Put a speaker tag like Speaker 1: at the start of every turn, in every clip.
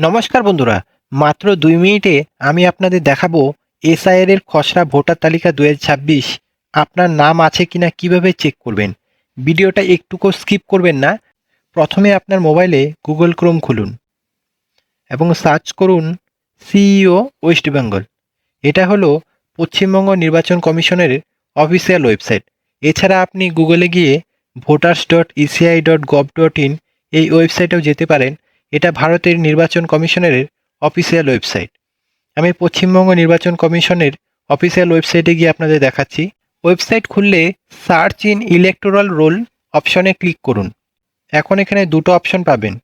Speaker 1: নমস্কার বন্ধুরা, মাত্র দুই মিনিটে আমি আপনাদের দেখাবো এসআইআর এর খসড়া ভোটার তালিকা দু ছাব্বিশ। আপনার নাম আছে কিনা কীভাবে চেক করবেন? ভিডিওটা একটুকু স্কিপ করবেন না। প্রথমে আপনার মোবাইলে গুগল ক্রোম খুলুন এবং সার্চ করুন সিইও ওয়েস্ট বেঙ্গল এটা হলো পশ্চিমবঙ্গ নির্বাচন কমিশনের অফিসিয়াল ওয়েবসাইট এছাড়া আপনি গুগলে গিয়ে voters dot ECI dot gov dot in এই ওয়েবসাইটেও যেতে পারেন। এটা ভারতের নির্বাচন কমিশনের অফিসিয়াল ওয়েবসাইট আমি পশ্চিমবঙ্গ নির্বাচন কমিশনের অফিসিয়াল ওয়েবসাইটে গিয়ে আপনাদের দেখাচ্ছি। ওয়েবসাইট খুললে সার্চ ইন ইলেকটোরাল রোল অপশনে ক্লিক করুন। এখন এখানে দুটো অপশন পাবেন।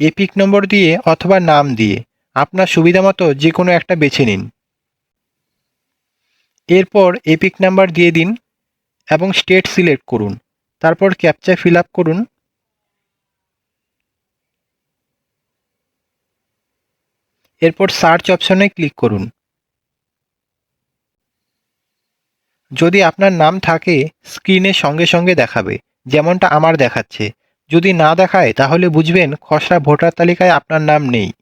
Speaker 1: এপিক নম্বর দিয়ে অথবা নাম দিয়ে। আপনার সুবিধা মতো যে কোনো একটা বেছে নিন। এরপর এপিক নাম্বার দিয়ে দিন এবং স্টেট সিলেক্ট করুন। তারপর ক্যাপচা ফিল আপ করুন। এরপর সার্চ অপশনে ক্লিক করুন। যদি আপনার নাম থাকে স্ক্রিনে সঙ্গে সঙ্গে দেখাবে, যেমনটা আমার দেখাচ্ছে। যদি না দেখায়, তাহলে বুঝবেন খসড়া ভোটার তালিকায় আপনার নাম নেই।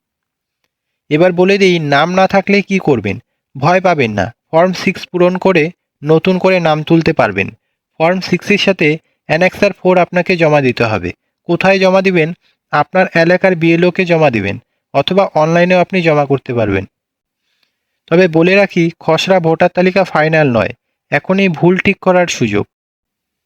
Speaker 1: এবার বলে দিই, নাম না থাকলে কি করবেন? ভয় পাবেন না। ফর্ম সিক্স পূরণ করে নতুন করে নাম তুলতে পারবেন। ফর্ম সিক্সের সাথে অ্যানেক্সার ফোর আপনাকে জমা দিতে হবে। কোথায় জমা দিবেন? আপনার এলাকার বিএলওকে জমা দিবেন। অথবা অনলাইনেও আপনি জমা করতে পারবেন। তবে বলে রাখি, খসড়া ভোটার তালিকা ফাইনাল নয়। এখনই ভুল ঠিক করার সুযোগ।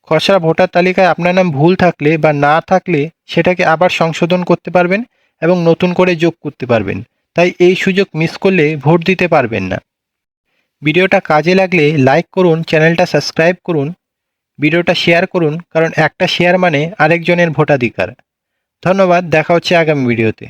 Speaker 1: খসড়া ভোটার তালিকায় আপনার নাম ভুল থাকলে বা না থাকলে সেটাকে আবার সংশোধন করতে পারবেন এবং নতুন করে যোগ করতে পারবেন। তাই এই সুযোগ মিস করলে ভোট দিতে পারবেন না। ভিডিওটা কাজে লাগলে লাইক করুন, চ্যানেলটা সাবস্ক্রাইব করুন, ভিডিওটা শেয়ার করুন, কারণ একটা শেয়ার মানে আরেকজনের ভোটাধিকার। ধন্যবাদ, দেখা হচ্ছে আগামী ভিডিওতে।